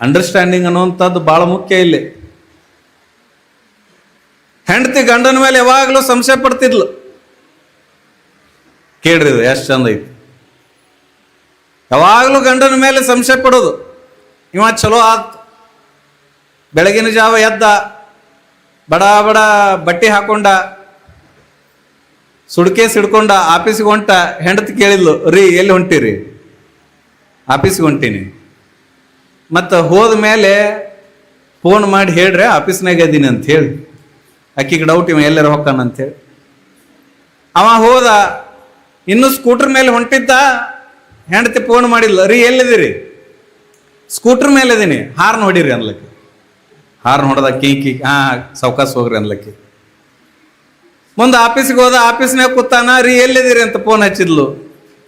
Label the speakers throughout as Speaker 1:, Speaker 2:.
Speaker 1: Understanding ಅನ್ನುವಂಥದ್ದು ಬಹಳ ಮುಖ್ಯ ಇಲ್ಲಿ. ಹೆಂಡತಿ ಗಂಡನ ಮೇಲೆ ಯಾವಾಗಲೂ ಸಂಶಯ ಪಡ್ತಿದ್ಲು. ಕೇಳ್ರಿ ಇದು ಎಷ್ಟು ಚಂದ ಐತಿ. ಯಾವಾಗಲೂ ಗಂಡನ ಮೇಲೆ ಸಂಶಯ ಪಡೋದು. ಇವ ಚಲೋ ಆತ್ ಬೆಳಗಿನ ಜಾವ ಎದ್ದ. ಬಡ ಬಡ ಬಟ್ಟೆ ಹಾಕೊಂಡ. ಸುಡ್ಕೆ ಸಿಡ್ಕೊಂಡ ಆಫೀಸ್ಗೆ ಹೊಂಟ. ಹೆಂಡತಿ ಕೇಳಿದ್ಲು, ರೀ ಎಲ್ಲಿ ಹೊಂಟಿರಿ? ಆಫೀಸ್ಗೆ ಹೊಂಟೀನಿ. ಮತ್ತು ಹೋದ ಮೇಲೆ ಫೋನ್ ಮಾಡಿ ಹೇಳ್ರೆ, ಆಫೀಸ್ನಾಗ ಇದೀನಿ ಅಂತ ಹೇಳಿ. ಅಕ್ಕಿಗೆ ಡೌಟ್ ಇವ ಎಲ್ಲರ ಹೊಕ್ಕಾನ ಅಂತೇಳಿ ಅವ ಹೋದ, ಇನ್ನು ಸ್ಕೂಟರ್ ಮೇಲೆ ಹೊಂಟಿದ್ದ? ಹೆಂಡತಿ ಫೋನ್ ಮಾಡಿಲ್ಲ ರೀ ಎಲ್ಲಿದ್ದೀರಿ? ಸ್ಕೂಟರ್ ಮೇಲೆ ಇದೀನಿ, ಹಾರ್ನ್ ಹೊಡೀರಿ ಅನ್ಲಕ್ಕೆ. ಹಾರ್ನ್ ಹೊಡೆದ ಕೀ ಹಾ ಸೌಕಾಸ್ ಹೋಗ್ರಿ ಅನ್ಲಕ್ಕೆ. ಮುಂದೆ ಆಫೀಸ್ಗೆ ಹೋದ, ಆಫೀಸ್ನಾಗ ಕೂತಾನ? ರೀ ಎಲ್ಲಿದ್ದೀರಿ? ಅಂತ ಫೋನ್ ಹಚ್ಚಿದ್ಲು.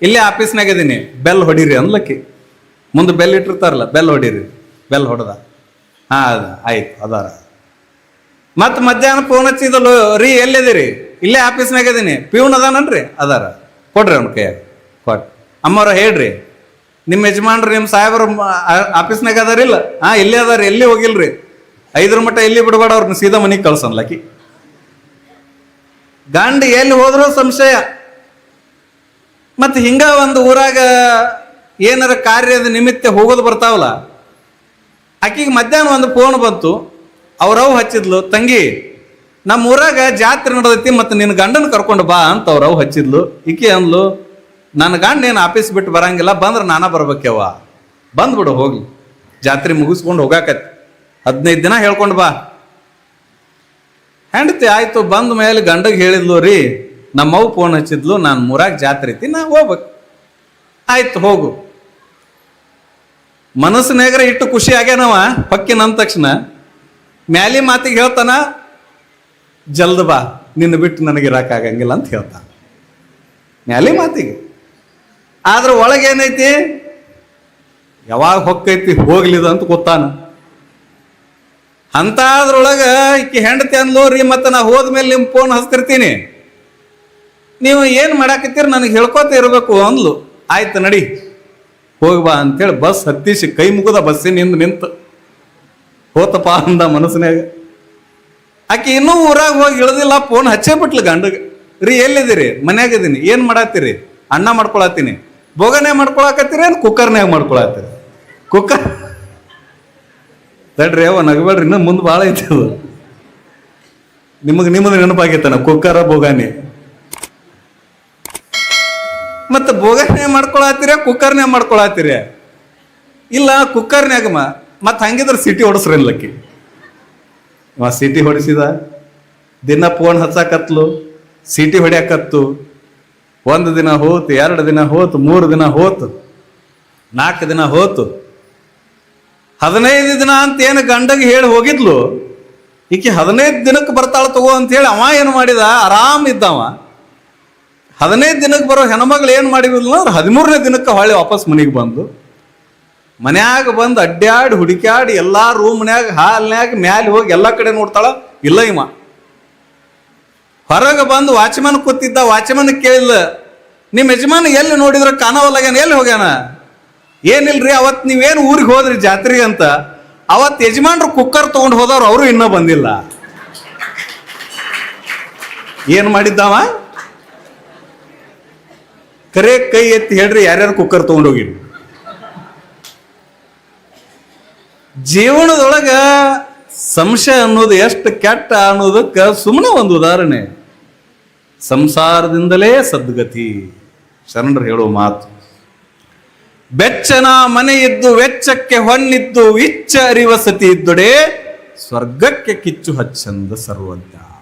Speaker 1: ಇಲ್ಲೇ ಆಫೀಸ್ನಾಗ ಇದೀನಿ, ಬೆಲ್ ಹೊಡೀರಿ ಅನ್ಲಕ್ಕಿ. ಮುಂದೆ ಬೆಲ್ ಇಟ್ಟಿರ್ತಾರಲ್ಲ ಬೆಲ್ ಹೊಡೀರಿ. ಬೆಲ್ ಹೊಡೆದ. ಹಾಂ, ಅದ, ಆಯ್ತು, ಅದಾರ. ಮತ್ತೆ ಮಧ್ಯಾಹ್ನ ಫೋನ್ ಹಚ್ಚಿದಲು ರೀ, ಎಲ್ಲಿದ್ದೀರಿ? ಇಲ್ಲೇ ಆಫೀಸ್ನಾಗ ಇದೀನಿ. ಪ್ಯೂನ್ ಅದಾನನ್ರಿ? ಅದಾರ. ಕೊಡ್ರಿ ಅವ್ನ ಕೈಯಾಗ. ಕೊಟ್ಟು ಅಮ್ಮವ್ರ ಹೇಳ್ರಿ. ನಿಮ್ಮ ಯಜಮಾನ್ರು ನಿಮ್ಮ ಸಾಹೇಬ್ರು ಆಫೀಸ್ನಾಗ ಅದಾರಿಲ್ಲ ಹಾ, ಇಲ್ಲೇ ಅದಾರ, ಎಲ್ಲಿ ಹೋಗಿಲ್ರಿ? ಐದ್ರ ಮಟ್ಟ ಎಲ್ಲಿ ಬಿಡಬೇಡ ಅವ್ರನ್ನ ಸೀದಾ ಮನೆಗೆ ಕಳ್ಸನ್ಲಕ್ಕಿ ಗಂಡ ಎಲ್ಲಿ ಹೋದ್ರೂ ಸಂಶಯ. ಮತ್ತೆ ಹಿಂಗ ಒಂದು ಊರಾಗ ಏನಾರ ಕಾರ್ಯದ ನಿಮಿತ್ತ ಹೋಗೋದು ಬರ್ತಾವಲ್ಲ, ಆಕಿಗೆ ಮಧ್ಯಾಹ್ನ ಒಂದು ಫೋನ್ ಬಂತು. ಅವ್ರವ್ ಹಚ್ಚಿದ್ಲು, ತಂಗಿ, ನಮ್ಮ ಊರಾಗ ಜಾತ್ರೆ ನಡೆದೈತಿ ಮತ್ತು ನಿನ್ನ ಗಂಡನ ಕರ್ಕೊಂಡು ಬಾ ಅಂತ ಅವ್ರವ್ ಹಚ್ಚಿದ್ಲು. ಈಕೆ ಅಂದ್ಲು, ನನ್ನ ಗಂಡ ಏನು ಆಫೀಸ್ ಬಿಟ್ಟು ಬರಂಗಿಲ್ಲ, ಬಂದ್ರೆ ನಾನ ಬರ್ಬೇಕ್ಯವ ಬಂದ್ಬಿಡು ಹೋಗಿ ಜಾತ್ರೆ ಮುಗಿಸ್ಕೊಂಡು ಹೋಗಾಕತ್ತಿ. ಹದಿನೈದು ದಿನ ಹೇಳ್ಕೊಂಡು ಬಾ. ಹೆಂಡತಿ ಆಯಿತು, ಬಂದ ಮೇಲೆ ಗಂಡಗೆ ಹೇಳಿದ್ಲು, ರೀ ನಮ್ಮವ್ ಫೋನ್ ಹಚ್ಚಿದ್ಲು, ನಾನು ಮೂರಾಗ ಜಾತ್ರೆ ಐತಿ, ನಾ ಹೋಗ್ಬೇಕು. ಆಯ್ತು, ಹೋಗು. ಮನಸ್ಸಿನಾಗ್ರ ಇಟ್ಟು ಖುಷಿ ಆಗ್ಯಾನವ? ಪಕ್ಕಿನ ಅಂದ ತಕ್ಷಣ. ಮ್ಯಾಲಿ ಮಾತಿಗೆ ಹೇಳ್ತಾನ, ಜಲ್ದ ಬಾ, ನಿನ್ನ ಬಿಟ್ಟು ನನಗೆ ಇರಾಕಾಗಂಗಿಲ್ಲ ಅಂತ ಹೇಳ್ತಾನ. ಮ್ಯಾಲಿ ಮಾತಿಗೆ. ಆದ್ರೆ ಒಳಗೇನೈತಿ ಯಾವಾಗ ಹೊಕ್ಕೈತಿ ಹೋಗ್ಲಿದ ಅಂತ ಗೊತ್ತಾನ. ಅಂತಾದ್ರೊಳಗ ಈಕೆ ಹೆಂಡತಿ ಅನ್ಲೋರಿ ಮತ್ತೆ ನಾ ಹೋದ್ಮೇಲೆ ನಿಮ್ಮ ಫೋನ್ ಹಚ್ತಿರ್ತೀನಿ. ನೀವು ಏನು ಮಾಡಾಕತ್ತೀರಿ? ನನಗೆ ಹೇಳ್ಕೊತ ಇರಬೇಕು ಅಂದ್ಲು. ಆಯ್ತು, ನಡಿ. ಹೋಗಿ ಬಾ ಅಂತೇಳಿ ಬಸ್ ಹತ್ತಿಸಿ ಕೈ ಮುಗಿದ ಬಸ್ಸಿನಿಂದ ನಿಂತು ಹೋತಪ್ಪ ಅಂದ ಮನಸ್ಸಿನಾಗ ಆಕೆ ಇನ್ನೂ ಊರಾಗ ಹೋಗಿ ಇಳ್ದಿಲ್ಲ ಫೋನ್ ಹಚ್ಚೇ ಬಿಟ್ಲು ಗಂಡಗೆ. ರೀ, ಎಲ್ಲಿದ್ದೀರಿ? ಮನ್ಯಾಗ ಇದೀನಿ. ಏನು ಮಾಡತ್ತೀರಿ? ಅನ್ನ ಮಾಡ್ಕೊಳತ್ತೀನಿ. ಬೋಗನೆ ಮಾಡ್ಕೊಳಕತ್ತೀರಿ ಏನು ಕುಕ್ಕರ್ನ್ಯಾಗ ಮಾಡ್ಕೊಳತ್ತೀರಿ? ಕುಕ್ಕರ್ ತಡ್ರಿ ಅವ ನಗಬೇಡ್ರಿ. ಇನ್ನೂ ಮುಂದೆ ಭಾಳ ಐತಿ ಅದು. ನಿಮಗೆ ನಿಮ್ಮದು ನೆನಪಾಗೈತನ ಕುಕ್ಕರ, ಬೋಗಾನಿ. ಮತ್ತೆ ಬೋಗರ್ನೇ ಮಾಡ್ಕೊಳತ್ತೀರ ಕುಕ್ಕರ್ನೇ ಮಾಡ್ಕೊಳತ್ತೀರ ಇಲ್ಲ, ಕುಕ್ಕರ್ನ್ಯಾಗ ಮತ್ತು ಹಂಗಿದ್ರೆ ಸಿಟಿ ಹೊಡಸ್ರಿ ಲಕ್ಕಿ ಅವ ಸಿಟಿ ಹೊಡಿಸಿದ, ದಿನ ಫೋನ್ ಹಚ್ಚಾಕತ್ಲು, ಸಿಟಿ ಹೊಡ್ಯಾಕತ್ತು. ಒಂದು ದಿನ ಹೋತು, ಎರಡು ದಿನ ಹೋತು, ಮೂರು ದಿನ ಹೋತು ನಾಲ್ಕು ದಿನ ಹೋತು. ಹದಿನೈದು ದಿನ ಅಂತ ಏನು ಗಂಡಗೆ ಹೇಳಿ ಹೋಗಿದ್ಲು, ಈಕೆ ಹದಿನೈದು ದಿನಕ್ಕೆ ಬರ್ತಾಳ ತಗೋ ಅಂತ ಹೇಳಿ ಅವ ಏನು ಮಾಡಿದ? ಆರಾಮ್ ಇದ್ದವ. ಹದಿನೈದು ದಿನಕ್ಕೆ ಬರೋ ಹೆಣ್ಮಗಳು ಏನು ಮಾಡಿದ್ಲು ಅಂದ್ರೆ ಹದಿಮೂರನೇ ದಿನಕ್ಕೆ ಹೊಳ್ಳಿ ವಾಪಸ್ ಮನೆಗೆ ಬಂದು ಮನ್ಯಾಗ ಬಂದು ಅಡ್ಡಾಡಿ ಹುಡುಕ್ಯಾಡಿ, ಎಲ್ಲ ರೂಮ್ನ್ಯಾಗ ಹಾಲ್ನ್ಯಾಗ ಮ್ಯಾಲೆ ಹೋಗಿ ಎಲ್ಲ ಕಡೆ ನೋಡ್ತಾಳ, ಇಲ್ಲ ಇಮ್ಮ ಹೊರಗೆ ಬಂದು ವಾಚ್ಮನ್ ಕೂತಿದ್ದ ವಾಚ್ಮನ್ ಕೇಳಿಲ್ಲ ನಿಮ್ಮ ಯಜಮಾನ ಎಲ್ಲಿ ನೋಡಿದ್ರೆ ಕಾಣವಲ್ಲಾಗ್ಯಾನ ಎಲ್ಲಿ ಹೋಗ್ಯಾನ? ಏನಿಲ್ರಿ, ಅವತ್ ನೀವೇನು ಊರಿಗೆ ಹೋದ್ರಿ ಜಾತ್ರೆಗೆ ಅಂತ? ಅವತ್ ಯಜಮಾನ್ರು ಕುಕ್ಕರ್ ತಗೊಂಡು ಹೋದವ್ರು, ಅವರು ಇನ್ನೂ ಬಂದಿಲ್ಲ. ಏನು ಮಾಡಿದ್ದಾವ? ಕರೆ ಕೈ ಎತ್ತಿ ಹೇಳ್ರಿ ಯಾರ್ಯಾರು ಕುಕ್ಕರ್ ತಗೊಂಡೋಗಿ ಜೀವನದೊಳಗ ಸಂಶಯ ಅನ್ನೋದು ಎಷ್ಟು ಕೆಟ್ಟ ಅನ್ನೋದಕ್ಕೆ ಸುಮ್ಮನೆ ಒಂದು ಉದಾಹರಣೆ. ಸಂಸಾರದಿಂದಲೇ ಸದ್ಗತಿ. ಶರಣರು ಹೇಳುವ ಮಾತು. ಬೆಚ್ಚನ ಇದ್ದು ವೆಚ್ಚಕ್ಕೆ ಹೊನ್ನಿದ್ದು ಇಚ್ಚ ಅರಿವ ಸತಿ ಇದ್ದುಡೆ ಸ್ವರ್ಗಕ್ಕೆ ಕಿಚ್ಚು ಹಚ್ಚಂದ ಸರ್ವಜ್ಞ.